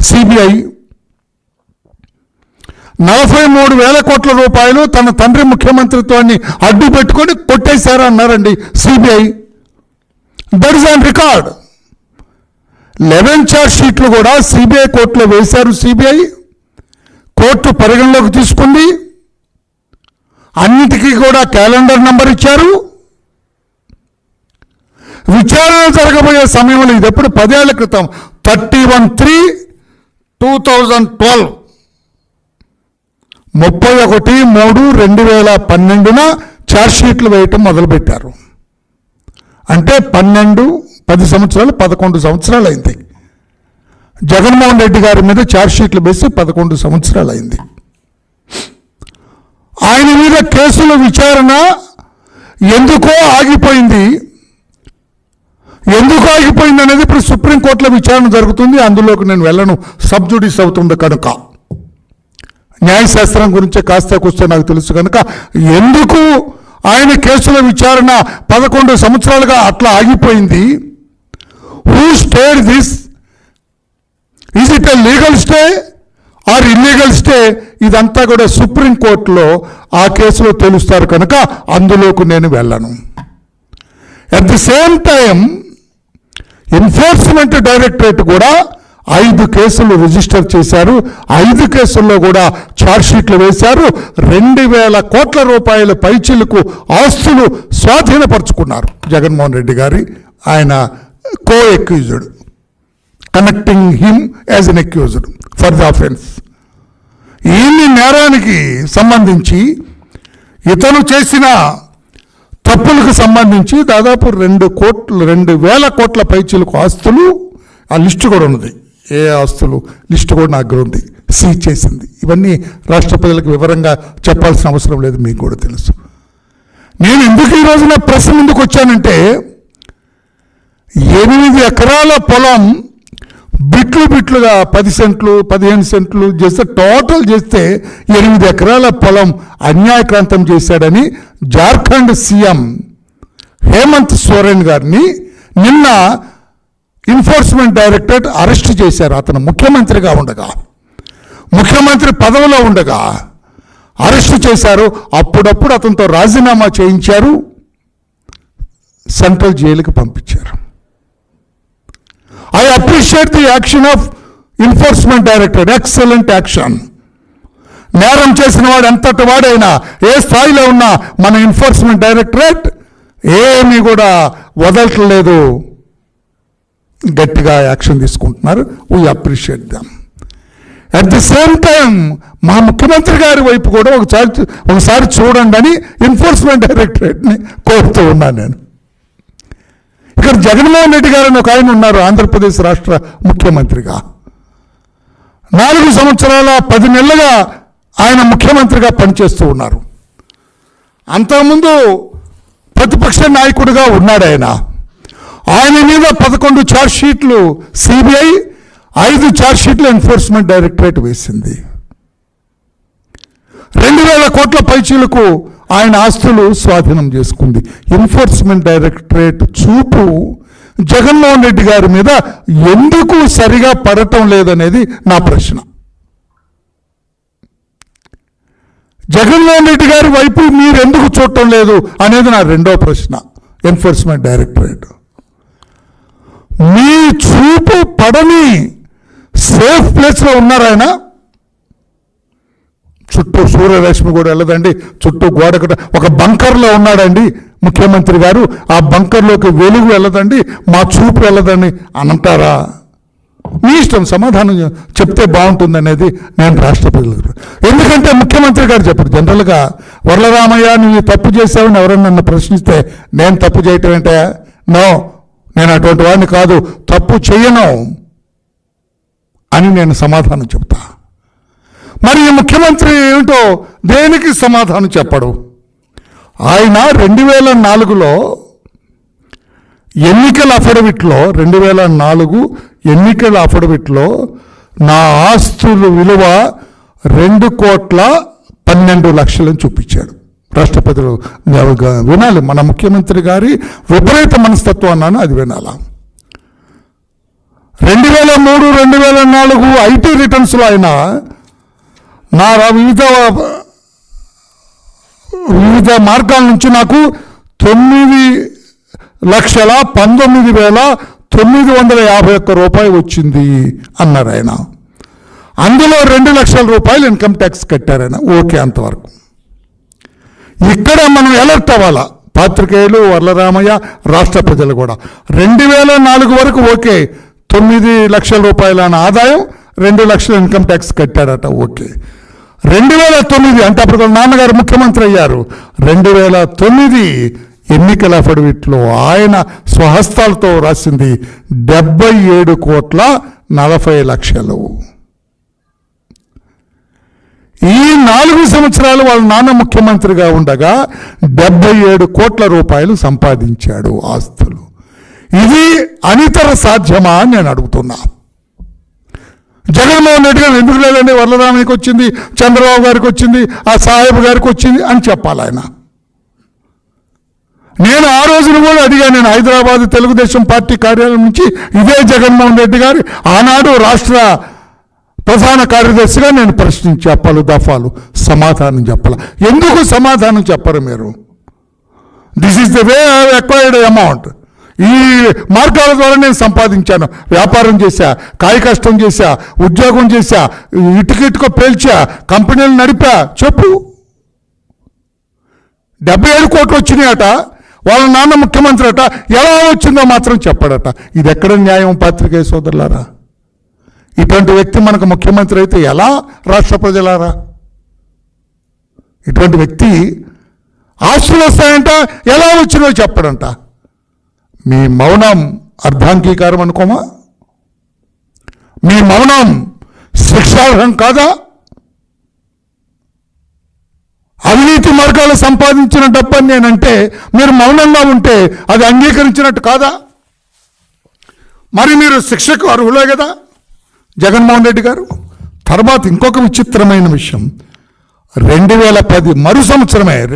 CBI. నలభై మూడు వేల కోట్ల రూపాయలు తన తండ్రి ముఖ్యమంత్రిత్వాన్ని అడ్డు పెట్టుకొని కొట్టేశారన్నారండి CBI. That is on record. Eleven charge షీట్లు కూడా సిబిఐ కోర్టులో వేశారు సిబిఐ. కోర్టు పరిగణలోకి తీసుకుంది. అన్నిటికీ కూడా క్యాలెండర్ నంబర్ ఇచ్చారు. విచారణ జరగబోయే సమయంలో ఇది ఎప్పుడు పదేళ్ళ క్రితం? Thirty one three two thousand twelve ముప్పై ఒకటి మూడు రెండు వేల పన్నెండున ఛార్జ్షీట్లు వేయటం మొదలుపెట్టారు. అంటే పన్నెండు పది సంవత్సరాలు పదకొండు సంవత్సరాలు అయింది. జగన్మోహన్ రెడ్డి గారి మీద ఛార్జ్షీట్లు వేసి పదకొండు సంవత్సరాలు అయింది. ఆయన మీద కేసుల విచారణ ఎందుకో ఆగిపోయింది. ఎందుకు ఆగిపోయింది అనేది ఇప్పుడు సుప్రీంకోర్టులో విచారణ జరుగుతుంది. అందులోకి నేను వెళ్ళను. సబ్జుడిస్ అవుతుంది కనుక. న్యాయశాస్త్రం గురించి కాస్త కూస్తే నాకు తెలుసు కనుక ఎందుకు ఆయన కేసుల విచారణ పదకొండు సంవత్సరాలుగా అట్లా ఆగిపోయింది? Who stayed this is it a legal stay or illegal stay ఇదంతా కూడా సుప్రీంకోర్టులో ఆ కేసులో తెలుస్తారు కనుక అందులోకి నేను వెళ్ళను. At the same time enforcement directorate కూడా ఐదు కేసులు రిజిస్టర్ చేశారు. ఐదు కేసుల్లో కూడా ఛార్జ్షీట్లు వేశారు. రెండు వేల కోట్ల రూపాయల పైచీలకు ఆస్తులు స్వాధీనపరుచుకున్నారు జగన్మోహన్ రెడ్డి గారి. ఆయన co accused connecting him as an accused for the offence ఈ నేరానికి సంబంధించి ఇతను చేసిన తప్పులకు సంబంధించి దాదాపు రెండు కోట్లు రెండు వేల కోట్ల పైచీలకు ఆస్తులు ఆ లిస్టు కూడా ఉన్నది. ఏ ఆస్తులు? లిస్టు కూడా నా దగ్గర ఉంది. సీజ్ చేసింది. ఇవన్నీ రాష్ట్ర ప్రజలకు వివరంగా చెప్పాల్సిన అవసరం లేదు మీకు కూడా తెలుసు. నేను ఎందుకు ఈ రోజున ప్రెస్ ముందుకు వచ్చానంటే ఎనిమిది ఎకరాల పొలం బిట్లు బిట్లుగా పది సెంట్లు పదిహేను సెంట్లు చేస్తే టోటల్ చేస్తే ఎనిమిది ఎకరాల పొలం అన్యాయక్రాంతం చేశాడని జార్ఖండ్ సీఎం హేమంత్ సోరెన్ గారిని నిన్న ఎన్ఫోర్స్మెంట్ డైరెక్టరేట్ అరెస్ట్ చేశారు. అతను ముఖ్యమంత్రిగా ఉండగా ముఖ్యమంత్రి పదవిలో ఉండగా అరెస్ట్ చేశారు. అప్పుడప్పుడు అతనితో రాజీనామా చేయించారు. సెంట్రల్ జైలుకి పంపించారు. I appreciate the action of enforcement director excellent action నేరం చేసిన వాడు ఎంతటి వాడైనా ఏ స్థాయిలో ఉన్నా మన ఎన్ఫోర్స్మెంట్ డైరెక్టరేట్ ఏమీ కూడా వదలట్లేదు. గట్టిగా యాక్షన్ తీసుకుంటున్నారు. We appreciate them at the same time మా ముఖ్యమంత్రి గారి వైపు కూడా ఒకసారి ఒకసారి చూడండి అని ఎన్ఫోర్స్మెంట్ డైరెక్టరేట్ని కోరుతూ ఉన్నాను నేను. ఇక్కడ జగన్మోహన్ రెడ్డి గారు అని ఒక ఆయన ఉన్నారు ఆంధ్రప్రదేశ్ రాష్ట్ర ముఖ్యమంత్రిగా. నాలుగు సంవత్సరాల పది నెలలుగా ఆయన ముఖ్యమంత్రిగా పనిచేస్తూ ఉన్నారు. అంతకుముందు ప్రతిపక్ష నాయకుడిగా ఉన్నాడు ఆయన. ఆయన మీద పదకొండు ఛార్జ్ షీట్లు సిబిఐ ఐదు ఛార్జ్ షీట్లు ఎన్ఫోర్స్మెంట్ డైరెక్టరేట్ వేసింది. రెండు వేల కోట్ల పైచీలకు ఆయన ఆస్తులు స్వాధీనం చేసుకుంది. ఎన్ఫోర్స్మెంట్ డైరెక్టరేట్ చూపు జగన్మోహన్ రెడ్డి గారి మీద ఎందుకు సరిగా పడటం లేదనేది నా ప్రశ్న. జగన్మోహన్ రెడ్డి గారి వైపు మీరు ఎందుకు చూడటం లేదు అనేది నా రెండో ప్రశ్న. ఎన్ఫోర్స్మెంట్ డైరెక్టరేట్ మీ చూపు పడని సేఫ్ ప్లేస్లో ఉన్నారాయన? చుట్టూ సూర్యరశ్మి కూడా వెళ్ళదండి. చుట్టూ గోడ ఒక బంకర్లో ఉన్నాడండి ముఖ్యమంత్రి గారు. ఆ బంకర్లోకి వెలుగు వెళ్ళదండి మా చూపు వెళ్ళదండి అని అంటారా మీ ఇష్టం సమాధానం చెప్తే బాగుంటుంది అనేది నేను రాష్ట్ర ప్రజలకు ఎందుకంటే ముఖ్యమంత్రి గారు చెప్పారు జనరల్గా. వరలరామయ్య నువ్వు తప్పు చేశావని ఎవరైనా నన్ను ప్రశ్నిస్తే నేను తప్పు చేయటం ఏంటే? నో నేను అటువంటి వాడిని కాదు తప్పు చేయను అని నేను సమాధానం చెప్తాను మరి ఈ ముఖ్యమంత్రి ఏమిటో దేనికి సమాధానం చెప్పడు? ఆయన రెండు వేల నాలుగులో ఎన్నికల అఫడవిట్లో రెండు వేల నాలుగు ఎన్నికల అఫడవిట్లో నా ఆస్తుల విలువ రెండు కోట్ల పన్నెండు లక్షలని చూపించాడు. రాష్ట్రపతులు వినాలి. మన ముఖ్యమంత్రి గారి విపరీత మనస్తత్వం అన్నాను అది వినాలా. రెండు వేల మూడు రెండు వేల నాలుగు ఐటీ రిటర్న్స్లో ఆయన నా రా- వివిధ వివిధ మార్గాల నుంచి నాకు తొమ్మిది లక్షల పంతొమ్మిది వేల తొమ్మిది వందల యాభై ఒక్క రూపాయి వచ్చింది అన్నారు ఆయన. అందులో రెండు లక్షల రూపాయలు ఇన్కమ్ ట్యాక్స్ కట్టారు ఆయన ఓకే అంతవరకు. ఇక్కడ మనం ఎలర్ట్ అవ్వాలా? పాత్రికేయులు వరలరామయ్య రాష్ట్ర ప్రజలు కూడా. రెండు వేల నాలుగు వరకు ఓకే తొమ్మిది లక్షల రూపాయల ఆదాయం రెండు లక్షల ఇన్కమ్ ట్యాక్స్ కట్టాడట ఓకే. రెండు వేల తొమ్మిది అంటే అప్పుడు నాన్నగారు ముఖ్యమంత్రి అయ్యారు. రెండు వేల తొమ్మిది ఎన్నికల అఫిడవిట్లో ఆయన స్వహస్తాలతో రాసింది డెబ్బై ఏడు కోట్ల నలభై లక్షలు. ఈ నాలుగు సంవత్సరాలు వాళ్ళ నాన్న ముఖ్యమంత్రిగా ఉండగా డెబ్బై ఏడు కోట్ల రూపాయలు సంపాదించాడు ఆస్తులు. ఇది అనితర సాధ్యమా అని నేను అడుగుతున్నా. జగన్మోహన్ ఉన్నట్టుగా ఎందుకు లేదండి? వరలరామయ్యకి వచ్చింది చంద్రబాబు గారికి వచ్చింది ఆ సాహెబ్ గారికి వచ్చింది అని చెప్పాలి ఆయన. నేను ఆ రోజున కూడా అడిగాను నేను హైదరాబాద్ తెలుగుదేశం పార్టీ కార్యాలయం నుంచి ఇదే జగన్మోహన్ రెడ్డి గారి ఆనాడు రాష్ట్ర ప్రధాన కార్యదర్శిగా నేను ప్రశ్నించా పలు దఫాలు సమాధానం చెప్పాల. ఎందుకు సమాధానం చెప్పరు మీరు? This is the way acquired amount ఈ మార్గాల ద్వారా నేను సంపాదించాను. వ్యాపారం చేశా కాయ కష్టం చేశా ఉద్యోగం చేశా ఇటుకిటుకో పేల్చా కంపెనీలు నడిపా. చెప్పు. డెబ్బై ఏడు కోట్లు వచ్చినాయట వాళ్ళ నాన్న ముఖ్యమంత్రి అట ఎలా వచ్చిందో మాత్రం చెప్పడట. ఇది ఎక్కడ న్యాయం పాత్రికేయ సోదరులారా? ఇటువంటి వ్యక్తి మనకు ముఖ్యమంత్రి అయితే ఎలా రాష్ట్ర ప్రజలారా? ఇటువంటి వ్యక్తి ఆస్తులు వస్తాయంట ఎలా వచ్చినో చెప్పడంట. మీ మౌనం అర్ధాంగీకారం అనుకోమా? మీ మౌనం శిక్షార్హం కాదా? అవినీతి మార్గాలు సంపాదించిన డబ్బని నేనంటే మీరు మౌనంగా ఉంటే అది అంగీకరించినట్టు కాదా? మరి మీరు శిక్షకు అర్హులే కదా జగన్మోహన్ రెడ్డి గారు? తర్వాత ఇంకొక విచిత్రమైన విషయం. రెండు వేల పది మరు సంవత్సరమే